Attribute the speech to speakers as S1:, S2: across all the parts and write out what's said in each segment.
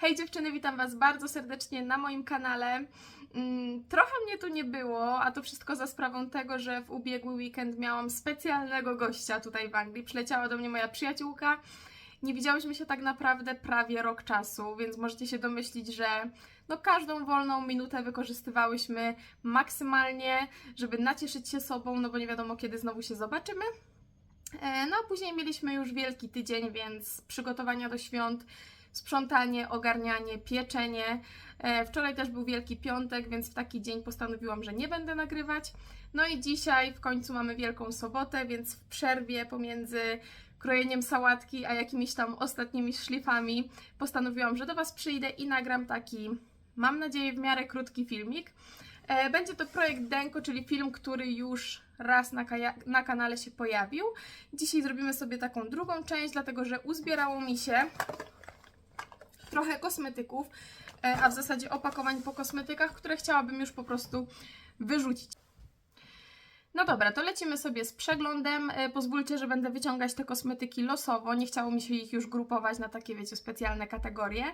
S1: Hej dziewczyny, witam Was bardzo serdecznie na moim kanale. Mm, Trochę mnie tu nie było, a to wszystko za sprawą tego, że w ubiegły weekend miałam specjalnego gościa tutaj w Anglii. Przyleciała do mnie moja przyjaciółka. Nie widziałyśmy się tak naprawdę prawie rok czasu, więc możecie się domyślić, że no każdą wolną minutę wykorzystywałyśmy maksymalnie, żeby nacieszyć się sobą, no bo nie wiadomo kiedy znowu się zobaczymy. E, No a później mieliśmy już wielki tydzień, więc przygotowania do świąt, sprzątanie, ogarnianie, pieczenie. E, Wczoraj też był Wielki Piątek, więc w taki dzień postanowiłam, że nie będę nagrywać. No i dzisiaj w końcu mamy Wielką Sobotę, więc w przerwie pomiędzy krojeniem sałatki, a jakimiś tam ostatnimi szlifami postanowiłam, że do Was przyjdę i nagram taki, mam nadzieję, w miarę krótki filmik. E, Będzie to projekt Denko, czyli film, który już raz na, na kanale się pojawił. Dzisiaj zrobimy sobie taką drugą część, dlatego że uzbierało mi się trochę kosmetyków, e, a w zasadzie opakowań po kosmetykach, które chciałabym już po prostu wyrzucić. No dobra, to lecimy sobie z przeglądem. E, Pozwólcie, że będę wyciągać te kosmetyki losowo. Nie chciało mi się ich już grupować na takie, wiecie, specjalne kategorie.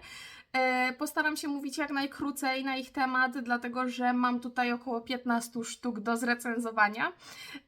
S1: E, Postaram się mówić jak najkrócej na ich temat, dlatego że mam tutaj około 15 sztuk do zrecenzowania.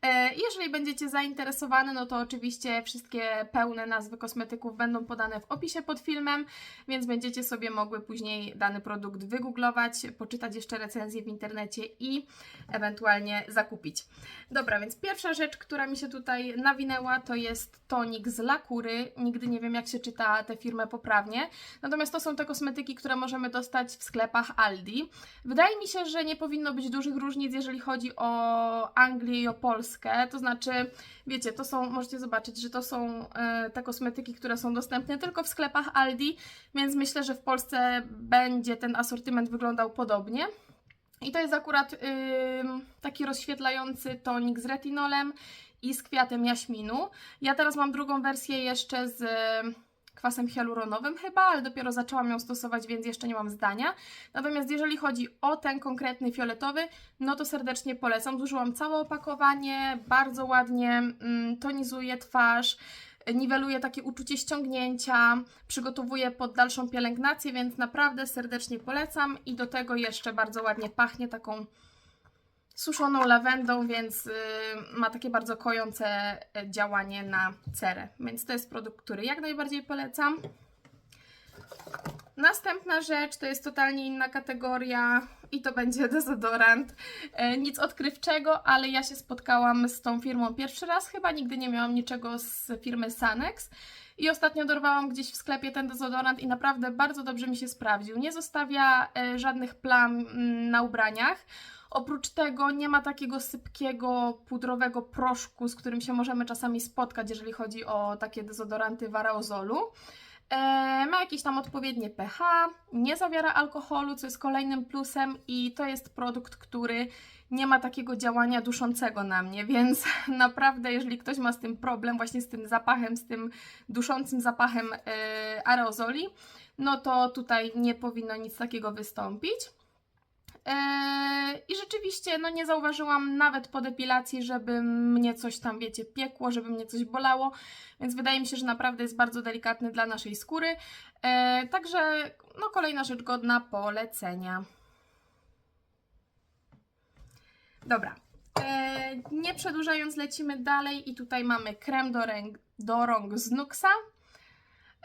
S1: E, Jeżeli będziecie zainteresowane, no to oczywiście wszystkie pełne nazwy kosmetyków będą podane w opisie pod filmem, więc będziecie sobie mogły później dany produkt wygooglować, poczytać jeszcze recenzję w internecie i ewentualnie zakupić. Dobra, więc pierwsza rzecz, która mi się tutaj nawinęła, to jest tonik z Lakury. Nigdy nie wiem, jak się czyta tę firmę poprawnie. Natomiast to są te kosmetyki, które możemy dostać w sklepach Aldi. Wydaje mi się, że nie powinno być dużych różnic, jeżeli chodzi o Anglię i o Polskę. To znaczy, wiecie, to są, możecie zobaczyć, że to są e, te kosmetyki, które są dostępne tylko w sklepach Aldi, więc myślę, że w Polsce będzie ten asortyment wyglądał podobnie. I to jest akurat ym, taki rozświetlający tonik z retinolem i z kwiatem jaśminu. Ja teraz mam drugą wersję jeszcze z ym, kwasem hialuronowym chyba, ale dopiero zaczęłam ją stosować, więc jeszcze nie mam zdania. Natomiast jeżeli chodzi o ten konkretny fioletowy, no to serdecznie polecam. Zużyłam całe opakowanie, bardzo ładnie mm, tonizuje twarz, niweluje takie uczucie ściągnięcia, przygotowuje pod dalszą pielęgnację, więc naprawdę serdecznie polecam i do tego jeszcze bardzo ładnie pachnie taką suszoną lawendą, więc y, ma takie bardzo kojące y, działanie na cerę. Więc to jest produkt, który jak najbardziej polecam. Następna rzecz to jest totalnie inna kategoria i to będzie dezodorant. E, nic odkrywczego, ale ja się spotkałam z tą firmą pierwszy raz. Chyba nigdy nie miałam niczego z firmy Sanex. I ostatnio dorwałam gdzieś w sklepie ten dezodorant i naprawdę bardzo dobrze mi się sprawdził. Nie zostawia e, żadnych plam mm, na ubraniach. Oprócz tego nie ma takiego sypkiego, pudrowego proszku, z którym się możemy czasami spotkać, jeżeli chodzi o takie dezodoranty w aerozolu. E, ma jakieś tam odpowiednie pH, nie zawiera alkoholu, co jest kolejnym plusem i to jest produkt, który nie ma takiego działania duszącego na mnie, więc naprawdę jeżeli ktoś ma z tym problem, właśnie z tym zapachem, z tym duszącym zapachem e, aerozoli, no to tutaj nie powinno nic takiego wystąpić. Eee, I rzeczywiście, no nie zauważyłam nawet po depilacji, żeby mnie coś tam, wiecie, piekło, żeby mnie coś bolało, więc wydaje mi się, że naprawdę jest bardzo delikatny dla naszej skóry. Eee, także, no kolejna rzecz godna polecenia. Dobra, eee, nie przedłużając, lecimy dalej i tutaj mamy krem do, ręk, do rąk z Nuxa.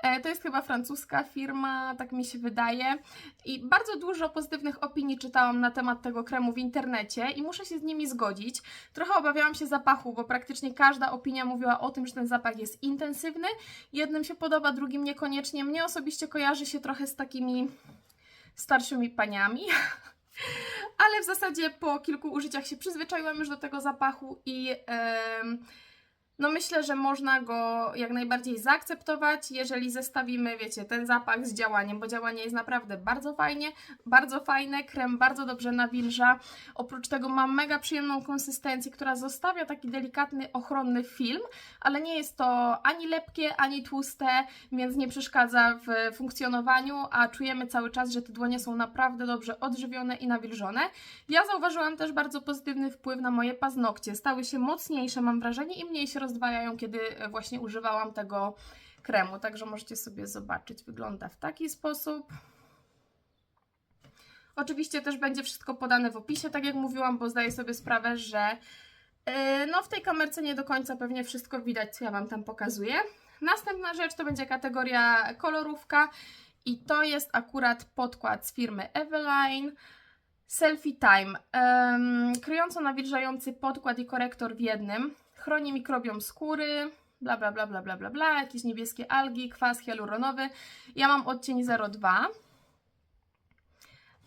S1: E, To jest chyba francuska firma, tak mi się wydaje. I bardzo dużo pozytywnych opinii czytałam na temat tego kremu w internecie i muszę się z nimi zgodzić. Trochę obawiałam się zapachu, bo praktycznie każda opinia mówiła o tym, że ten zapach jest intensywny. Jednym się podoba, drugim niekoniecznie. Mnie osobiście kojarzy się trochę z takimi starszymi paniami. Ale w zasadzie po kilku użyciach się przyzwyczaiłam już do tego zapachu i em, no myślę, że można go jak najbardziej zaakceptować, jeżeli zestawimy, wiecie, ten zapach z działaniem, bo działanie jest naprawdę bardzo fajnie, bardzo fajne, krem bardzo dobrze nawilża. Oprócz tego ma mega przyjemną konsystencję, która zostawia taki delikatny, ochronny film, ale nie jest to ani lepkie, ani tłuste, więc nie przeszkadza w funkcjonowaniu, a czujemy cały czas, że te dłonie są naprawdę dobrze odżywione i nawilżone. Ja zauważyłam też bardzo pozytywny wpływ na moje paznokcie. Stały się mocniejsze, mam wrażenie, i mniej się rozdwajają, kiedy e, właśnie używałam tego kremu. Także możecie sobie zobaczyć. Wygląda w taki sposób. Oczywiście też będzie wszystko podane w opisie, tak jak mówiłam, bo zdaję sobie sprawę, że yy, no w tej kamerce nie do końca pewnie wszystko widać, co ja Wam tam pokazuję. Następna rzecz to będzie kategoria kolorówka i to jest akurat podkład z firmy Eveline. Selfie Time. Um, kryjąco nawilżający podkład i korektor w jednym. Chroni mikrobiom skóry, bla bla bla bla bla bla bla, jakieś niebieskie algi, kwas hialuronowy. Ja mam odcień 02.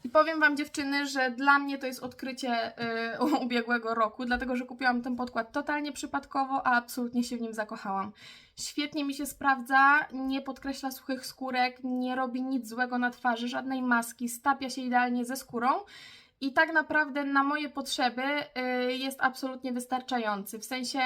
S1: I powiem Wam dziewczyny, że dla mnie to jest odkrycie yy, ubiegłego roku, dlatego że kupiłam ten podkład totalnie przypadkowo, a absolutnie się w nim zakochałam. Świetnie mi się sprawdza, nie podkreśla suchych skórek, nie robi nic złego na twarzy, żadnej maski, stapia się idealnie ze skórą. I tak naprawdę na moje potrzeby yy, jest absolutnie wystarczający. W sensie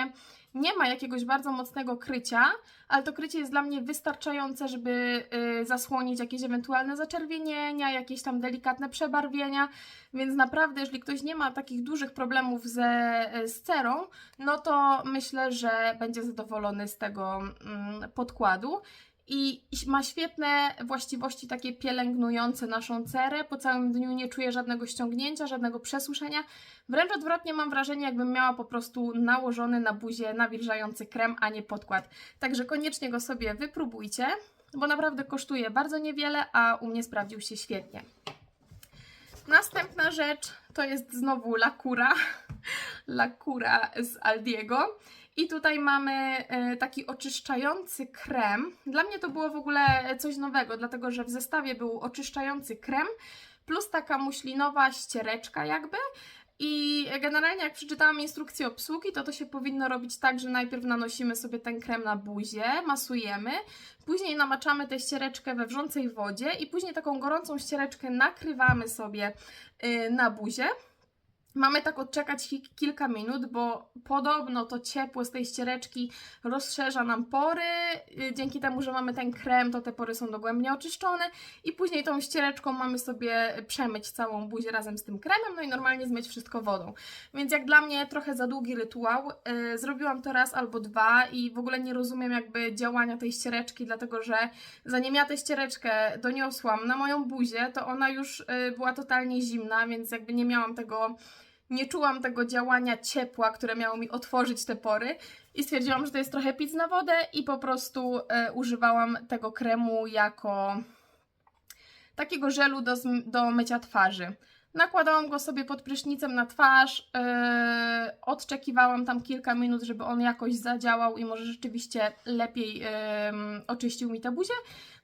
S1: nie ma jakiegoś bardzo mocnego krycia, ale to krycie jest dla mnie wystarczające, żeby y, zasłonić jakieś ewentualne zaczerwienienia, jakieś tam delikatne przebarwienia, więc naprawdę, jeżeli ktoś nie ma takich dużych problemów ze, y, z cerą, no to myślę, że będzie zadowolony z tego mm, podkładu. I ma świetne właściwości takie pielęgnujące naszą cerę. Po całym dniu nie czuję żadnego ściągnięcia, żadnego przesuszenia. Wręcz odwrotnie mam wrażenie, jakbym miała po prostu nałożony na buzię nawilżający krem, a nie podkład. Także koniecznie go sobie wypróbujcie, bo naprawdę kosztuje bardzo niewiele, a u mnie sprawdził się świetnie. Następna rzecz to jest znowu lakura. lakura z Aldiego. I tutaj mamy e, taki oczyszczający krem. Dla mnie to było w ogóle coś nowego, dlatego że w zestawie był oczyszczający krem plus taka muślinowa ściereczka jakby. I generalnie jak przeczytałam instrukcję obsługi, to to się powinno robić tak, że najpierw nanosimy sobie ten krem na buzię, masujemy, później namaczamy tę ściereczkę we wrzącej wodzie i później taką gorącą ściereczkę nakrywamy sobie y, na buzię. Mamy tak odczekać kilka minut, bo podobno to ciepło z tej ściereczki rozszerza nam pory. Y, dzięki temu, że mamy ten krem, to te pory są dogłębnie oczyszczone i później tą ściereczką mamy sobie przemyć całą buzię razem z tym kremem, no i normalnie zmyć wszystko wodą. Więc jak dla mnie trochę za długi rytuał. Yy, zrobiłam to raz albo dwa i w ogóle nie rozumiem jakby działania tej ściereczki, dlatego że zanim ja tę ściereczkę doniosłam na moją buzię, to ona już yy, była totalnie zimna, więc jakby nie miałam tego nie czułam tego działania ciepła, które miało mi otworzyć te pory i stwierdziłam, że to jest trochę pic na wodę i po prostu e, używałam tego kremu jako takiego żelu do, do mycia twarzy. Nakładałam go sobie pod prysznicem na twarz, yy, odczekiwałam tam kilka minut, żeby on jakoś zadziałał i może rzeczywiście lepiej yy, oczyścił mi tę buzię.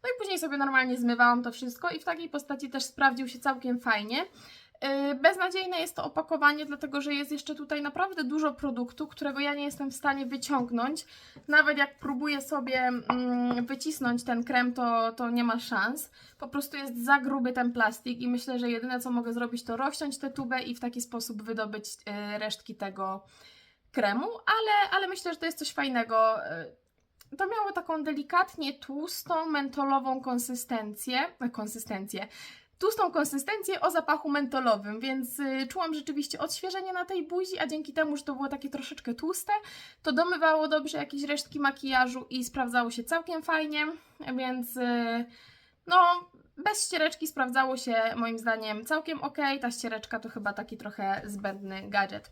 S1: No i później sobie normalnie zmywałam to wszystko i w takiej postaci też sprawdził się całkiem fajnie. Y, beznadziejne jest to opakowanie, dlatego że jest jeszcze tutaj naprawdę dużo produktu, którego ja nie jestem w stanie wyciągnąć. Nawet jak próbuję sobie mm, wycisnąć ten krem, to, to nie ma szans. Po prostu jest za gruby ten plastik i myślę, że jedyne co mogę zrobić to rozciąć tę tubę i w taki sposób wydobyć y, resztki tego kremu, ale, ale myślę, że to jest coś fajnego. Y, to miało taką delikatnie tłustą, mentolową konsystencję, konsystencję, tłustą konsystencję o zapachu mentolowym, więc y, czułam rzeczywiście odświeżenie na tej buzi, a dzięki temu, że to było takie troszeczkę tłuste, to domywało dobrze jakieś resztki makijażu i sprawdzało się całkiem fajnie, więc y, no bez ściereczki sprawdzało się moim zdaniem całkiem ok. Ta ściereczka to chyba taki trochę zbędny gadżet.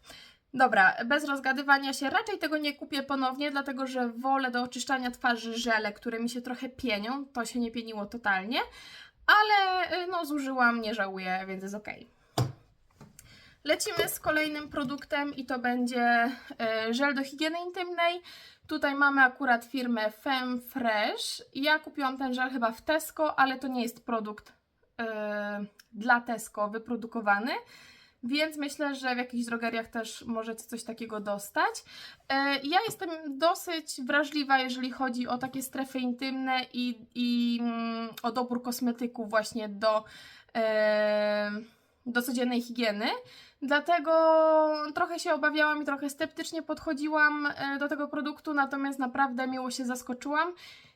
S1: Dobra, bez rozgadywania się, raczej tego nie kupię ponownie, dlatego że wolę do oczyszczania twarzy żele, które mi się trochę pienią, to się nie pieniło totalnie, ale y, no zużyłam, nie żałuję, więc jest ok. Lecimy z kolejnym produktem i to będzie y, żel do higieny intymnej. Tutaj mamy akurat firmę Femme Fresh. Ja kupiłam ten żel chyba w Tesco, ale to nie jest produkt yy, dla Tesco wyprodukowany więc myślę, że w jakichś drogeriach też możecie coś takiego dostać. E, ja jestem dosyć wrażliwa, jeżeli chodzi o takie strefy intymne i, i mm, o dobór kosmetyków właśnie do, e, do codziennej higieny. Dlatego trochę się obawiałam i trochę sceptycznie podchodziłam e, do tego produktu, natomiast naprawdę miło się zaskoczyłam.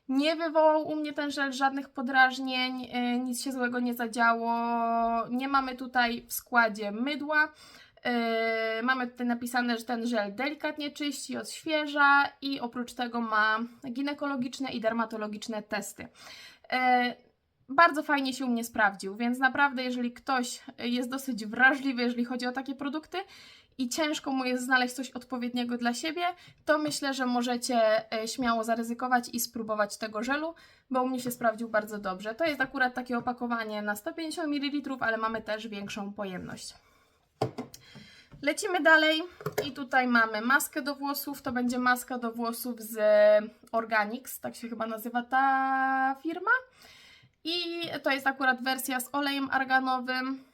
S1: Nie wywołał u mnie ten żel żadnych podrażnień, e, nic się złego nie zadziało. Nie mamy tutaj w składzie mydła. E, mamy tutaj napisane, że ten żel delikatnie czyści, odświeża i oprócz tego ma ginekologiczne i dermatologiczne testy. bardzo fajnie się u mnie sprawdził, więc naprawdę, jeżeli ktoś jest dosyć wrażliwy, jeżeli chodzi o takie produkty i ciężko mu jest znaleźć coś odpowiedniego dla siebie, to myślę, że możecie e, śmiało zaryzykować i spróbować tego żelu, bo u mnie się sprawdził bardzo dobrze. To jest akurat takie opakowanie na 150 ml, ale mamy też większą pojemność. Lecimy dalej i tutaj mamy maskę do włosów. To będzie maska do włosów z Organics, tak się chyba nazywa ta firma. I to jest akurat wersja z olejem arganowym.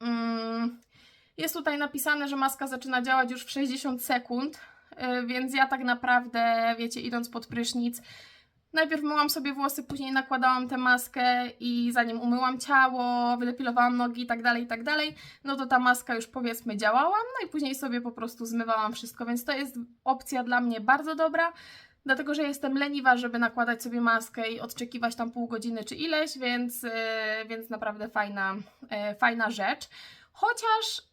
S1: Mm, Jest tutaj napisane, że maska zaczyna działać już w 60 sekund, y, więc ja tak naprawdę, wiecie, idąc pod prysznic, najpierw myłam sobie włosy, później nakładałam tę maskę i zanim umyłam ciało, wydepilowałam nogi i tak dalej, i tak dalej, no to ta maska już powiedzmy działała, no i później sobie po prostu zmywałam wszystko, więc to jest opcja dla mnie bardzo dobra. Dlatego, że jestem leniwa, żeby nakładać sobie maskę i odczekiwać tam pół godziny czy ileś, więc, yy, więc naprawdę fajna, yy, fajna rzecz. Chociaż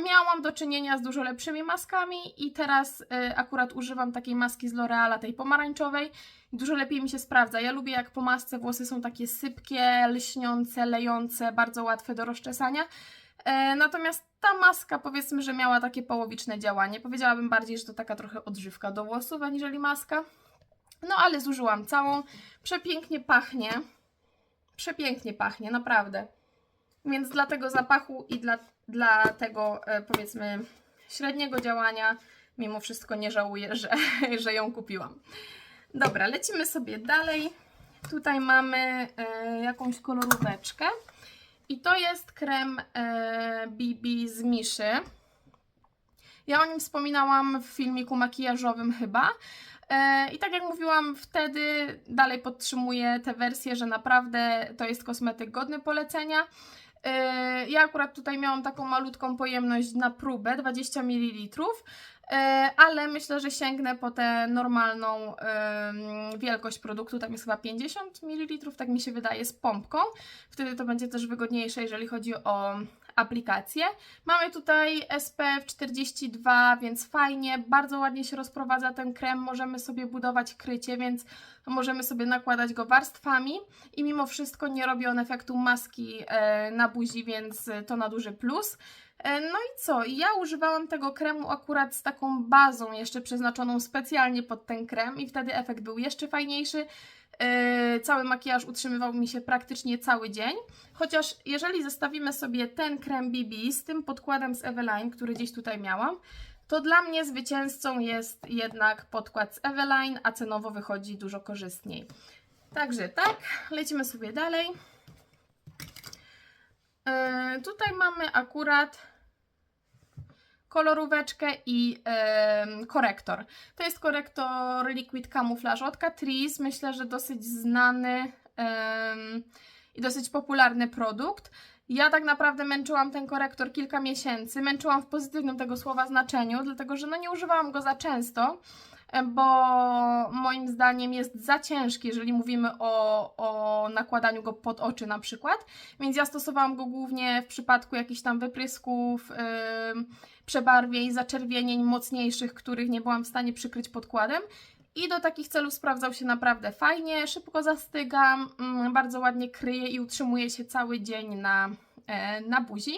S1: miałam do czynienia z dużo lepszymi maskami i teraz y, akurat używam takiej maski z L'Oreala, tej pomarańczowej. Dużo lepiej mi się sprawdza. Ja lubię jak po masce włosy są takie sypkie, lśniące, lejące, bardzo łatwe do rozczesania. E, natomiast ta maska powiedzmy, że miała takie połowiczne działanie. Powiedziałabym bardziej, że to taka trochę odżywka do włosów, aniżeli maska. No ale zużyłam całą. Przepięknie pachnie. Przepięknie pachnie, naprawdę. Więc dla tego zapachu i dla, dla tego e, powiedzmy średniego działania mimo wszystko nie żałuję, że, że ją kupiłam. Dobra, lecimy sobie dalej. Tutaj mamy e, jakąś koloróweczkę. I to jest krem e, BB z Miszy. Ja o nim wspominałam w filmiku makijażowym chyba. E, I tak jak mówiłam wtedy, dalej podtrzymuję tę wersję, że naprawdę to jest kosmetyk godny polecenia. E, Ja akurat tutaj miałam taką malutką pojemność na próbę, 20 ml, ale myślę, że sięgnę po tę normalną wielkość produktu, tam jest chyba 50 ml, tak mi się wydaje, z pompką. Wtedy to będzie też wygodniejsze, jeżeli chodzi o aplikację. Mamy tutaj SPF 42, więc fajnie, bardzo ładnie się rozprowadza ten krem, możemy sobie budować krycie, więc możemy sobie nakładać go warstwami i mimo wszystko nie robi on efektu maski e, na buzi, więc to na duży plus. E, No i co? Ja używałam tego kremu akurat z taką bazą jeszcze przeznaczoną specjalnie pod ten krem i wtedy efekt był jeszcze fajniejszy. E, Cały makijaż utrzymywał mi się praktycznie cały dzień. Chociaż jeżeli zestawimy sobie ten krem BB z tym podkładem z Eveline, który gdzieś tutaj miałam, to dla mnie zwycięzcą jest jednak podkład z Eveline, a cenowo wychodzi dużo korzystniej. Także tak, lecimy sobie dalej. E, tutaj mamy akurat koloróweczkę i em, korektor. To jest korektor Liquid Camouflage od Catrice. Myślę, że dosyć znany i dosyć popularny produkt. Ja tak naprawdę męczyłam ten korektor kilka miesięcy. Męczyłam w pozytywnym tego słowa znaczeniu, dlatego że no nie używałam go za często, e, bo moim zdaniem jest za ciężki, jeżeli mówimy o, o nakładaniu go pod oczy na przykład. Więc ja stosowałam go głównie w przypadku jakichś tam wyprysków, ym, przebarwień, zaczerwienień mocniejszych, których nie byłam w stanie przykryć podkładem. I do takich celów sprawdzał się naprawdę fajnie, szybko zastyga, mm, bardzo ładnie kryje i utrzymuje się cały dzień na, e, na buzi.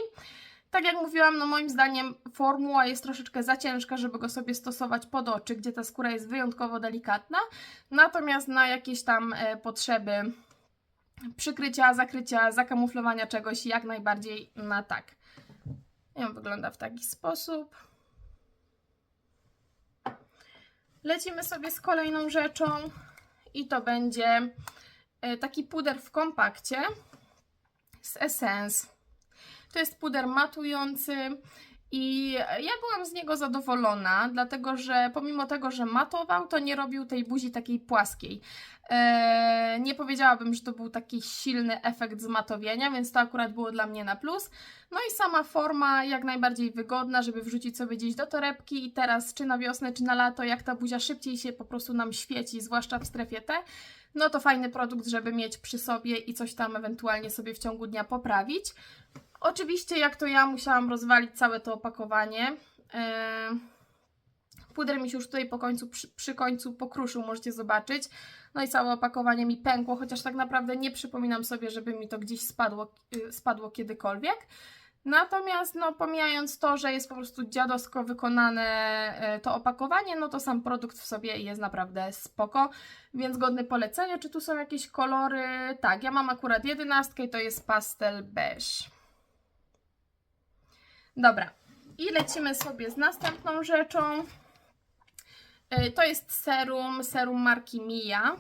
S1: Tak jak mówiłam, no moim zdaniem formuła jest troszeczkę za ciężka, żeby go sobie stosować pod oczy, gdzie ta skóra jest wyjątkowo delikatna. Natomiast na jakieś tam e, potrzeby przykrycia, zakrycia, zakamuflowania czegoś jak najbardziej na tak. I on wygląda w taki sposób. Lecimy sobie z kolejną rzeczą i to będzie e, taki puder w kompakcie z Essence. To jest puder matujący i ja byłam z niego zadowolona, dlatego że pomimo tego, że matował, to nie robił tej buzi takiej płaskiej. Eee, nie powiedziałabym, że to był taki silny efekt zmatowienia, więc to akurat było dla mnie na plus. No i sama forma jak najbardziej wygodna, żeby wrzucić sobie gdzieś do torebki i teraz czy na wiosnę, czy na lato, jak ta buzia szybciej się po prostu nam świeci, zwłaszcza w strefie T, no to fajny produkt, żeby mieć przy sobie i coś tam ewentualnie sobie w ciągu dnia poprawić. Oczywiście, jak to ja, musiałam rozwalić całe to opakowanie. Eee, Puder mi się już tutaj po końcu, przy, przy końcu pokruszył, możecie zobaczyć. No i całe opakowanie mi pękło, chociaż tak naprawdę nie przypominam sobie, żeby mi to gdzieś spadło, y, spadło kiedykolwiek. Natomiast, no, pomijając to, że jest po prostu dziadowsko wykonane e, to opakowanie, no to sam produkt w sobie jest naprawdę spoko, więc godny polecenia. Czy tu są jakieś kolory? Tak, ja mam akurat jedenastkę i to jest pastel beige. Dobra, i lecimy sobie z następną rzeczą. E, To jest serum, serum marki Mia.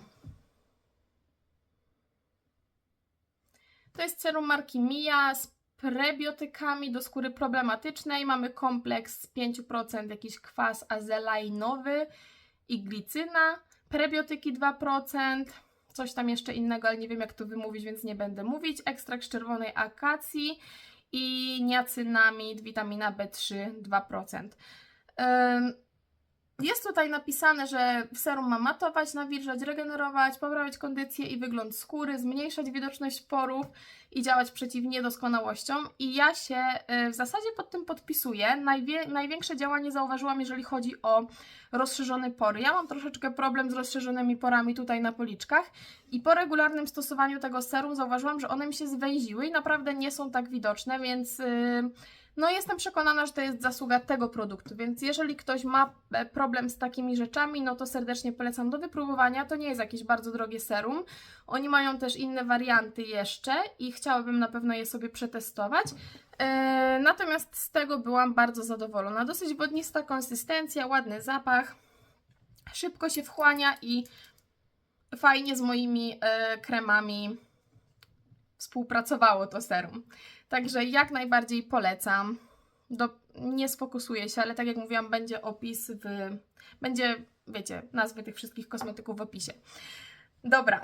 S1: To jest serum marki Mia z prebiotykami do skóry problematycznej. Mamy kompleks 5% jakiś kwas azelainowy i glicyna. Prebiotyki 2%. Coś tam jeszcze innego, ale nie wiem jak to wymówić, więc nie będę mówić. Ekstrakt z czerwonej akacji i niacynamid, witamina B3 2%. Jest tutaj napisane, że serum ma matować, nawilżać, regenerować, poprawiać kondycję i wygląd skóry, zmniejszać widoczność porów i działać przeciw niedoskonałościom. I ja się y, w zasadzie pod tym podpisuję. Najwie- największe działanie zauważyłam, jeżeli chodzi o rozszerzone pory. Ja mam troszeczkę problem z rozszerzonymi porami tutaj na policzkach i po regularnym stosowaniu tego serum zauważyłam, że one mi się zwęziły i naprawdę nie są tak widoczne, więc y, no jestem przekonana, że to jest zasługa tego produktu, więc jeżeli ktoś ma e, problem z takimi rzeczami, no to serdecznie polecam do wypróbowania. To nie jest jakieś bardzo drogie serum. Oni mają też inne warianty jeszcze i chciałabym na pewno je sobie przetestować. E, natomiast z tego byłam bardzo zadowolona. Dosyć wodnista konsystencja, ładny zapach, szybko się wchłania i fajnie z moimi e, kremami współpracowało to serum. Także jak najbardziej polecam. Do, nie sfokusuję się, ale tak jak mówiłam, będzie opis w. Będzie, wiecie, nazwy tych wszystkich kosmetyków w opisie. Dobra,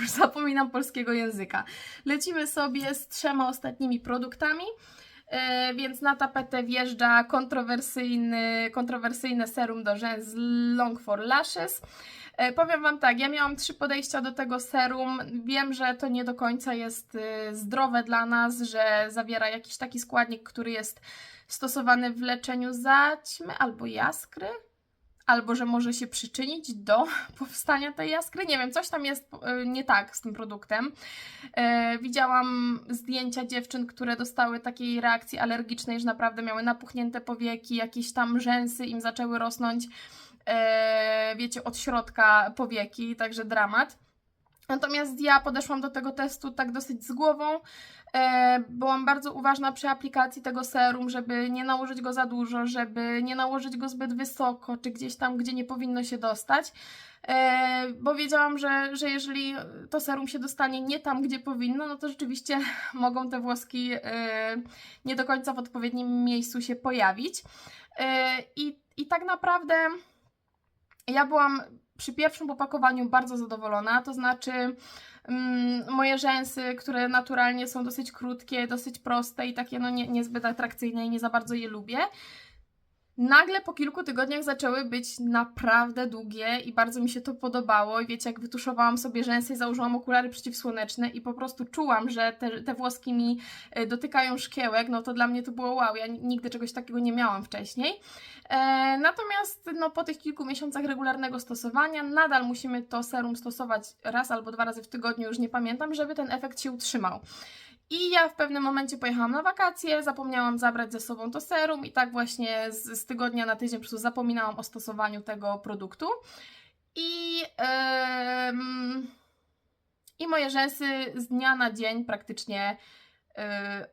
S1: już zapominam polskiego języka. Lecimy sobie z trzema ostatnimi produktami. E, więc na tapetę wjeżdża kontrowersyjny, kontrowersyjne serum do rzęs Long for Lashes. E, Powiem Wam tak, ja miałam trzy podejścia do tego serum. Wiem, że to nie do końca jest y, zdrowe dla nas, że zawiera jakiś taki składnik, który jest stosowany w leczeniu zaćmy albo jaskry, albo że może się przyczynić do powstania tej jaskry. Nie wiem, coś tam jest y, nie tak z tym produktem. E, Widziałam zdjęcia dziewczyn, które dostały takiej reakcji alergicznej, że naprawdę miały napuchnięte powieki, jakieś tam rzęsy im zaczęły rosnąć wiecie, od środka powieki, także dramat. Natomiast ja podeszłam do tego testu tak dosyć z głową. E, byłam bardzo uważna przy aplikacji tego serum, żeby nie nałożyć go za dużo, żeby nie nałożyć go zbyt wysoko, czy gdzieś tam, gdzie nie powinno się dostać. E, bo wiedziałam, że, że jeżeli to serum się dostanie nie tam, gdzie powinno, no to rzeczywiście mogą te włoski e, nie do końca w odpowiednim miejscu się pojawić. E, I, I tak naprawdę ja byłam przy pierwszym opakowaniu bardzo zadowolona, to znaczy mm, moje rzęsy, które naturalnie są dosyć krótkie, dosyć proste i takie no nie, niezbyt atrakcyjne i nie za bardzo je lubię, nagle po kilku tygodniach zaczęły być naprawdę długie i bardzo mi się to podobało. I wiecie, jak wytuszowałam sobie rzęsy założyłam okulary przeciwsłoneczne i po prostu czułam, że te, te włoski mi e, dotykają szkiełek, no to dla mnie to było wow. Ja nigdy czegoś takiego nie miałam wcześniej. E, natomiast no, po tych kilku miesiącach regularnego stosowania nadal musimy to serum stosować raz albo dwa razy w tygodniu, już nie pamiętam, żeby ten efekt się utrzymał. I ja w pewnym momencie pojechałam na wakacje, zapomniałam zabrać ze sobą to serum i tak właśnie z, z tygodnia na tydzień po prostu zapominałam o stosowaniu tego produktu. I, em, i moje rzęsy z dnia na dzień praktycznie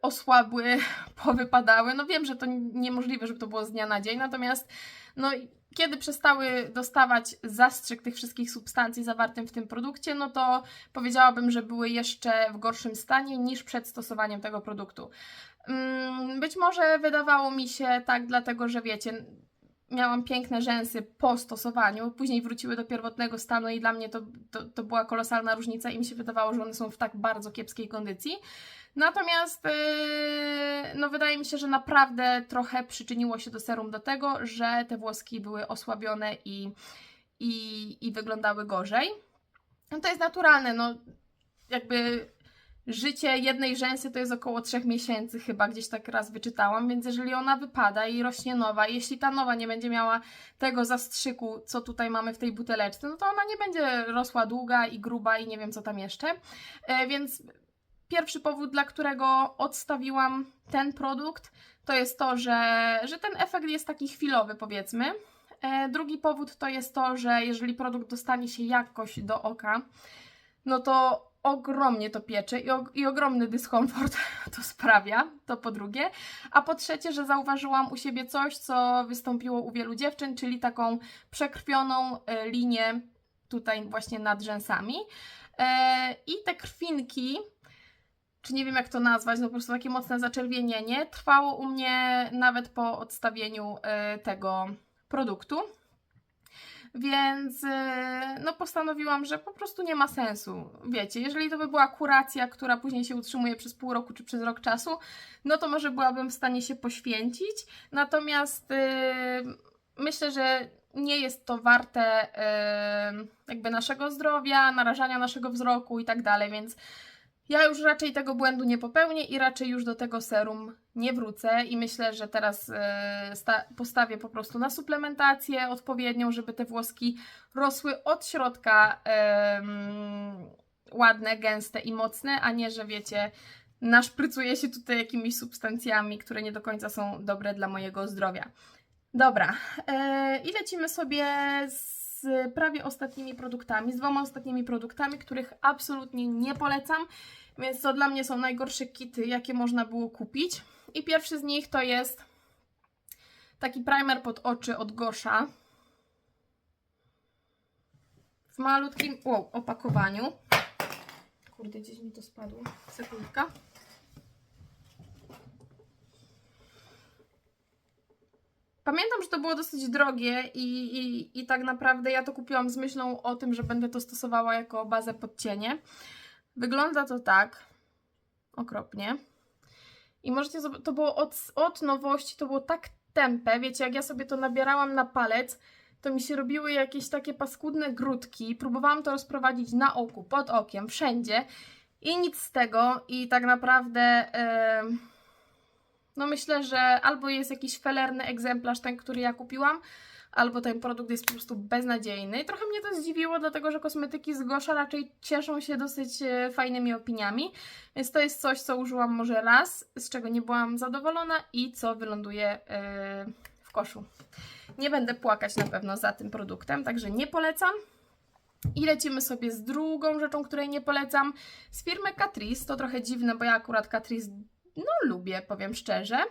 S1: osłabły, powypadały. No wiem, że to niemożliwe, żeby to było z dnia na dzień, natomiast no, kiedy przestały dostawać zastrzyk tych wszystkich substancji zawartym w tym produkcie, no to powiedziałabym, że były jeszcze w gorszym stanie niż przed stosowaniem tego produktu. Mm, Być może wydawało mi się tak, dlatego że wiecie, miałam piękne rzęsy po stosowaniu, później wróciły do pierwotnego stanu i dla mnie to, to, to była kolosalna różnica i mi się wydawało, że one są w tak bardzo kiepskiej kondycji. Natomiast yy, no wydaje mi się, że naprawdę trochę przyczyniło się do serum do tego, że te włoski były osłabione i, i, i wyglądały gorzej. No to jest naturalne, no jakby życie jednej rzęsy to jest około 3 miesięcy, chyba gdzieś tak raz wyczytałam, więc jeżeli ona wypada i rośnie nowa, jeśli ta nowa nie będzie miała tego zastrzyku, co tutaj mamy w tej buteleczce, no to ona nie będzie rosła długa i gruba i nie wiem co tam jeszcze. E, więc pierwszy powód, dla którego odstawiłam ten produkt, to jest to, że, że ten efekt jest taki chwilowy, powiedzmy. E, drugi powód to jest to, że jeżeli produkt dostanie się jakoś do oka, no to ogromnie to piecze i, og- i ogromny dyskomfort to sprawia, to po drugie. A po trzecie, że zauważyłam u siebie coś, co wystąpiło u wielu dziewczyn, czyli taką przekrwioną e, linię tutaj właśnie nad rzęsami. E, I te krwinki, czy nie wiem jak to nazwać, no po prostu takie mocne zaczerwienienie, trwało u mnie nawet po odstawieniu e, tego produktu. Więc e, no postanowiłam, że po prostu nie ma sensu. Wiecie, jeżeli to by była kuracja, która później się utrzymuje przez pół roku czy przez rok czasu, no to może byłabym w stanie się poświęcić. Natomiast e, myślę, że nie jest to warte e, jakby naszego zdrowia, narażania naszego wzroku i tak dalej, więc ja już raczej tego błędu nie popełnię i raczej już do tego serum nie wrócę i myślę, że teraz e, sta- postawię po prostu na suplementację odpowiednią, żeby te włoski rosły od środka em, ładne, gęste i mocne, a nie, że wiecie, naszprycuję się tutaj jakimiś substancjami, które nie do końca są dobre dla mojego zdrowia. Dobra, e, i lecimy sobie z prawie ostatnimi produktami, z dwoma ostatnimi produktami, których absolutnie nie polecam, więc to dla mnie są najgorsze kity, jakie można było kupić. I pierwszy z nich to jest taki primer pod oczy od Gosha w malutkim wow, opakowaniu. Kurde, gdzieś mi to spadło. Sekundka. Pamiętam, że to było dosyć drogie i, i, i tak naprawdę ja to kupiłam z myślą o tym, że będę to stosowała jako bazę pod cienie. Wygląda to tak. Okropnie. I możecie zob- to było od, od nowości, to było tak tępe. Wiecie, jak ja sobie to nabierałam na palec, to mi się robiły jakieś takie paskudne grudki. Próbowałam to rozprowadzić na oku, pod okiem, wszędzie. I nic z tego. I tak naprawdę... em, no myślę, że albo jest jakiś felerny egzemplarz, ten, który ja kupiłam, albo ten produkt jest po prostu beznadziejny. Trochę mnie to zdziwiło, dlatego że kosmetyki z Gosha raczej cieszą się dosyć e, fajnymi opiniami, więc to jest coś, co użyłam może raz, z czego nie byłam zadowolona i co wyląduje e, w koszu. Nie będę płakać na pewno za tym produktem, także nie polecam. I lecimy sobie z drugą rzeczą, której nie polecam, z firmy Catrice. To trochę dziwne, bo ja akurat Catrice no lubię, powiem szczerze.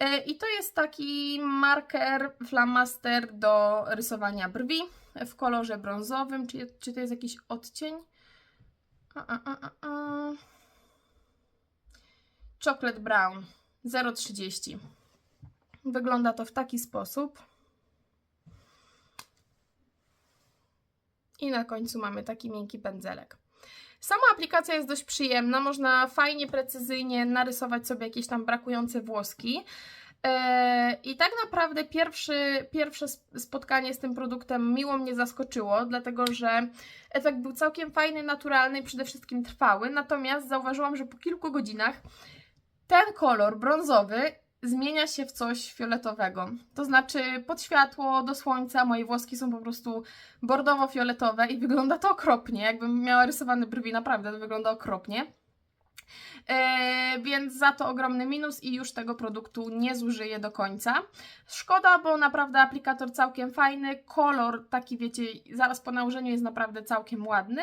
S1: E, I to jest taki marker, flamaster do rysowania brwi w kolorze brązowym. Czy, czy to jest jakiś odcień? A, a, a, a. Chocolate Brown 0,30. Wygląda to w taki sposób. I na końcu mamy taki miękki pędzelek. Sama aplikacja jest dość przyjemna, można fajnie, precyzyjnie narysować sobie jakieś tam brakujące włoski. Eee, I tak naprawdę pierwszy, pierwsze sp- spotkanie z tym produktem miło mnie zaskoczyło, dlatego że efekt był całkiem fajny, naturalny i przede wszystkim trwały. Natomiast zauważyłam, że po kilku godzinach ten kolor brązowy zmienia się w coś fioletowego. To znaczy pod światło, do słońca moje włoski są po prostu bordowo-fioletowe i wygląda to okropnie. Jakbym miała rysowane brwi, naprawdę to wygląda okropnie. E, więc za to ogromny minus i już tego produktu nie zużyję do końca. Szkoda, bo naprawdę aplikator całkiem fajny, kolor taki wiecie, zaraz po nałożeniu jest naprawdę całkiem ładny.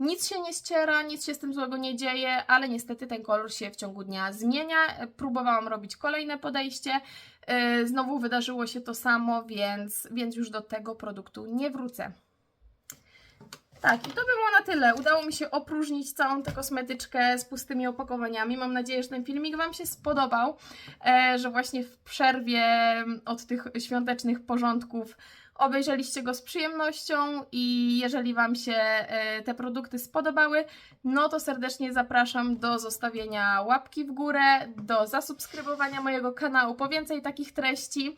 S1: Nic się nie ściera, nic się z tym złego nie dzieje, ale niestety ten kolor się w ciągu dnia zmienia. Próbowałam robić kolejne podejście, e, znowu wydarzyło się to samo, więc, więc już do tego produktu nie wrócę. Tak, i to by było na tyle. Udało mi się opróżnić całą tę kosmetyczkę z pustymi opakowaniami. Mam nadzieję, że ten filmik Wam się spodobał, e, że właśnie w przerwie od tych świątecznych porządków obejrzeliście go z przyjemnością i jeżeli Wam się e, te produkty spodobały, no to serdecznie zapraszam do zostawienia łapki w górę, do zasubskrybowania mojego kanału po więcej takich treści.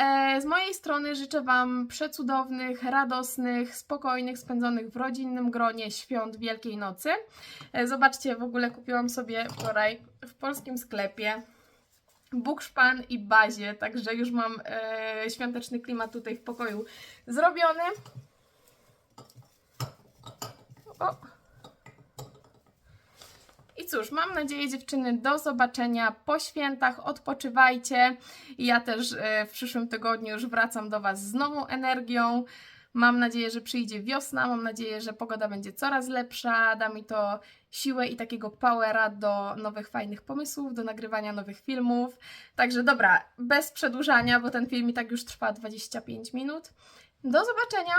S1: E, Z mojej strony życzę Wam przecudownych, radosnych, spokojnych, spędzonych w rodzinnym gronie świąt Wielkiej Nocy. E, Zobaczcie, w ogóle kupiłam sobie wczoraj w polskim sklepie bukszpan i bazie, także już mam e, świąteczny klimat tutaj w pokoju zrobiony. O. Cóż, mam nadzieję, dziewczyny, do zobaczenia po świętach. Odpoczywajcie. Ja też e, w przyszłym tygodniu już wracam do Was z nową energią. Mam nadzieję, że przyjdzie wiosna. Mam nadzieję, że pogoda będzie coraz lepsza. Da mi to siłę i takiego powera do nowych, fajnych pomysłów, do nagrywania nowych filmów. Także dobra, bez przedłużania, bo ten film i tak już trwa 25 minut. Do zobaczenia!